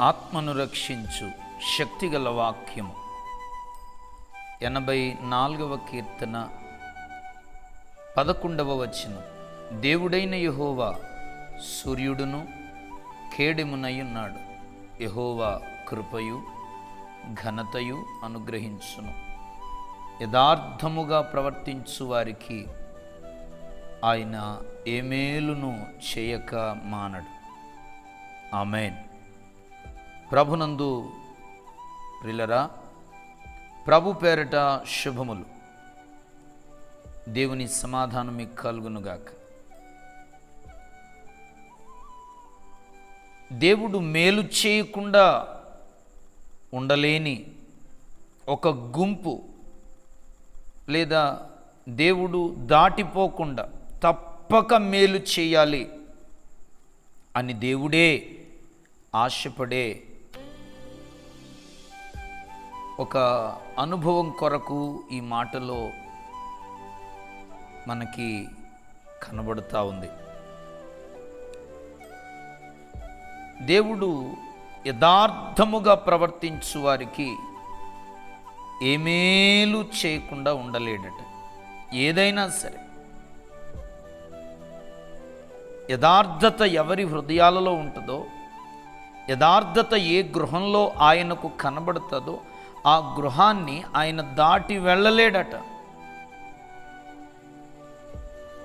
ఆత్మను రక్షించు శక్తిగల వాక్యము ఎనభై నాలుగవ కీర్తన పదకొండవ వచనం. దేవుడైన యహోవా సూర్యుడును కేడెమునయున్నాడు. యహోవా కృపయు ఘనతయు అనుగ్రహించును. యథార్థముగా ప్రవర్తించు వారికి ఆయన ఏమేలును చేయక మానడు. ఆమెన్. ప్రభునందు ప్రిలరా ప్రభు పేరట శుభములు. దేవుని సమాధానం మీకు కలుగునుగాక. దేవుడు మేలు చేయకుండా ఉండలేని ఒక గుంపు లేదా దేవుడు దాటిపోకుండా తప్పక మేలు చేయాలి అని దేవుడే ఆశపడే ఒక అనుభవం కొరకు ఈ మాటలో మనకి కనబడుతూ ఉంది. దేవుడు యథార్థముగా ప్రవర్తించు వారికి ఏమేలు చేయకుండా ఉండలేడట. ఏదైనా సరే. యథార్థత ఎవరి హృదయాలలో ఉంటుందో యథార్థత ఏ గృహంలో ఆయనకు కనబడుతుందో ఆ గృహాన్ని ఆయన దాటి వెళ్ళలేడట.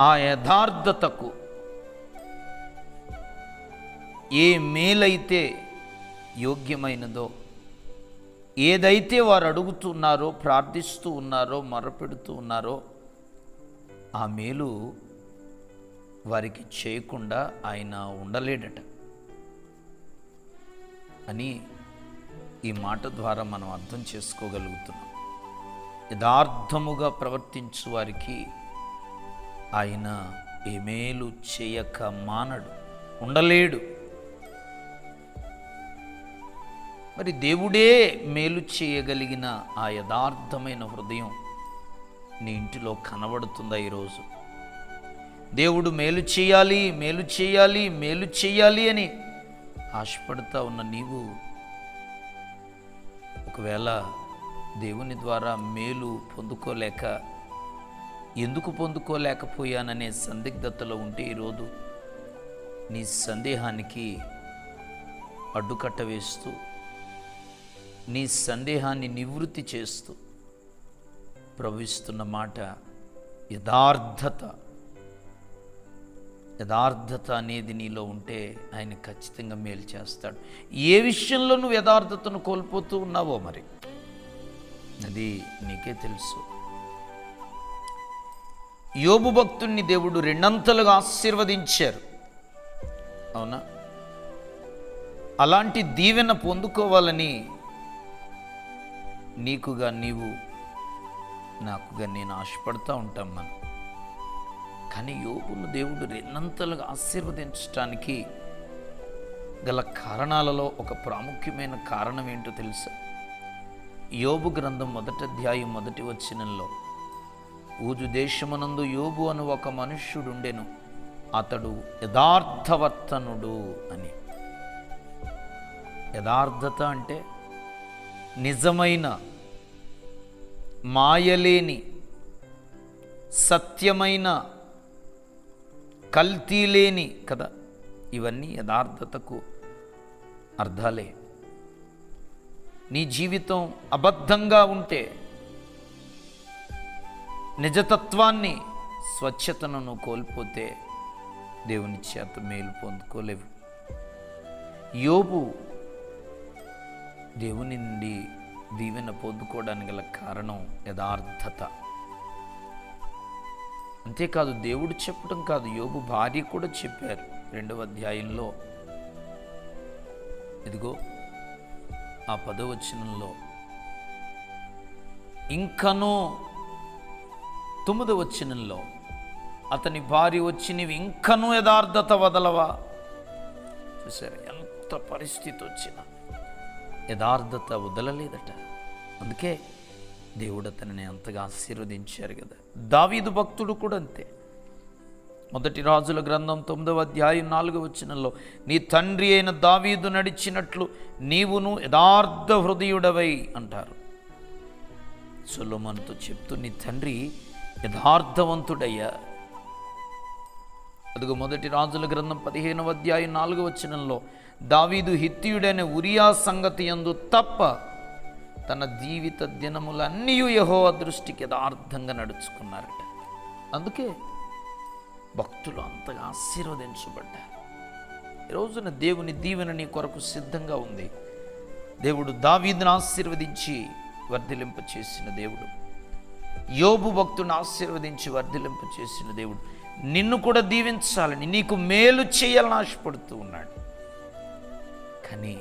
ఆ యథార్థతకు ఏ మేలైతే యోగ్యమైనదో ఏదైతే వారు అడుగుతున్నారో ప్రార్థిస్తూ ఉన్నారో మొరపెడుతూ ఉన్నారో ఆ మేలు వారికి చేయకుండా ఆయన ఉండలేడట. అని ఈ మాట ద్వారా మనం అర్థం చేసుకోగలుగుతున్నాం. యథార్థముగా ప్రవర్తించు వారికి ఆయన ఏమేలు చేయక మానడు ఉండలేడు. మరి దేవుడే మేలు చేయగలిగిన ఆ యథార్థమైన హృదయం నీ ఇంటిలో కనబడుతుందా ఈరోజు? దేవుడు మేలు చేయాలి మేలు చేయాలి మేలు చేయాలి అని ఆశపడుతూ ఉన్న నీవు ఒకవేళ దేవుని ద్వారా మేలు పొందుకోలేక ఎందుకు పొందుకోలేకపోయాననే సందిగ్ధతలో ఉంటే ఈరోజు నీ సందేహానికి అడ్డుకట్ట వేస్తూ నీ సందేహాన్ని నివృత్తి చేస్తూ ప్రవహిస్తున్న మాట యథార్థత. యథార్థత అనేది నీలో ఉంటే ఆయన ఖచ్చితంగా మేలు చేస్తాడు. ఏ విషయంలో నువ్వు యథార్థతను కోల్పోతూ ఉన్నావో మరి? అది నీకే తెలుసు. యోబు భక్తుణ్ణి దేవుడు రెండంతలుగా ఆశీర్వదించారు. అవునా? అలాంటి దీవెన పొందుకోవాలని నీకుగా నీవు నాకుగా నేను ఆశపడుతూ ఉంటాం మనం. కానీ యోగును దేవుడు రెండంతలుగా ఆశీర్వదించడానికి గల కారణాలలో ఒక ప్రాముఖ్యమైన కారణం ఏంటో తెలుసా? యోబు గ్రంథం మొదటి అధ్యాయం మొదటి వచనంలో ఊజు దేశమునందు యోబు అను ఒక మనుష్యుడుండెను అతడు యథార్థవర్తనుడు అని. యథార్థత అంటే నిజమైన మాయలేని సత్యమైన కల్తీ లేని కదా ఇవన్నీ యథార్థతకు అర్థాలే. నీ జీవితం అబద్ధంగా ఉంటే నిజతత్వాన్ని స్వచ్ఛతను కోల్పోతే దేవుని చేత మేలు పొందుకోలేవు. యోబు దేవుని నుండి దీవెన పొందుకోవడానికి గల కారణం యథార్థత. అంతేకాదు దేవుడు చెప్పడం కాదు యోబు భార్య కూడా చెప్పారు రెండవ అధ్యాయంలో. ఇదిగో ఆ పదవచనంలో. ఇంకనూ తొమ్మిదవ వచనంలో అతని భార్య వచ్చి నీవు ఇంకనూ యథార్థత వదలవా? చూసారు ఎంత పరిస్థితి వచ్చినా. యథార్థత వదలలేదట. అందుకే దేవుడు అతనిని అంతగా ఆశీర్వదించారు కదా. దావీదు భక్తుడు కూడా అంతే. మొదటి రాజుల గ్రంథం తొమ్మిదవ అధ్యాయం నాలుగవ వచనంలో నీ తండ్రి అయిన దావీదు నడిచినట్లు నీవును యథార్థ హృదయుడవై అంటారు. సొలొమోనుతో చెప్తూ నీ తండ్రి యథార్థవంతుడయ్యా. అదిగో మొదటి రాజుల గ్రంథం పదిహేనవ అధ్యాయం నాలుగవ వచనంలో దావీదు హిత్యుడైన ఉరియా సంగతి యందు తప్ప తన జీవిత దినములన్నీ యహో దృష్టికి యథార్థంగా నడుచుకున్నారట. అందుకే భక్తులు అంతగా ఆశీర్వదించబడ్డారు. ఈ రోజున దేవుని దీవెన నీ కొరకు సిద్ధంగా ఉంది. దేవుడు దావీదును ఆశీర్వదించి వర్ధిలింప చేసిన దేవుడు. యోబు భక్తుని ఆశీర్వదించి వర్ధిలింప చేసిన దేవుడు. నిన్ను కూడా దీవించాలని నీకు మేలు చేయాలని ఆశపడుతూ ఉన్నాడు. కానీ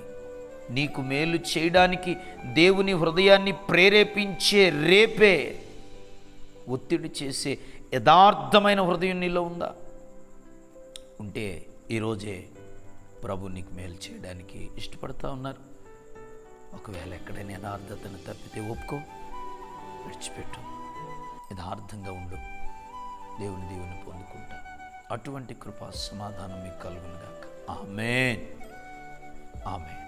నీకు మేలు చేయడానికి దేవుని హృదయాన్ని ప్రేరేపించే రేపే ఒత్తిడి చేసే యథార్థమైన హృదయం నీలో ఉందా? ఉంటే ఈరోజే ప్రభు నీకు మేలు చేయడానికి ఇష్టపడతా ఉన్నారు. ఒకవేళ ఎక్కడైనా యథార్థతను తప్పితే ఒప్పుకో విడిచిపెట్టు. యథార్థంగా ఉండు. దేవుని దేవుని పొందుకుంటా. అటువంటి కృపా సమాధానం మీకు కలుగునుగాక ఆమెన్. ఆమెన్.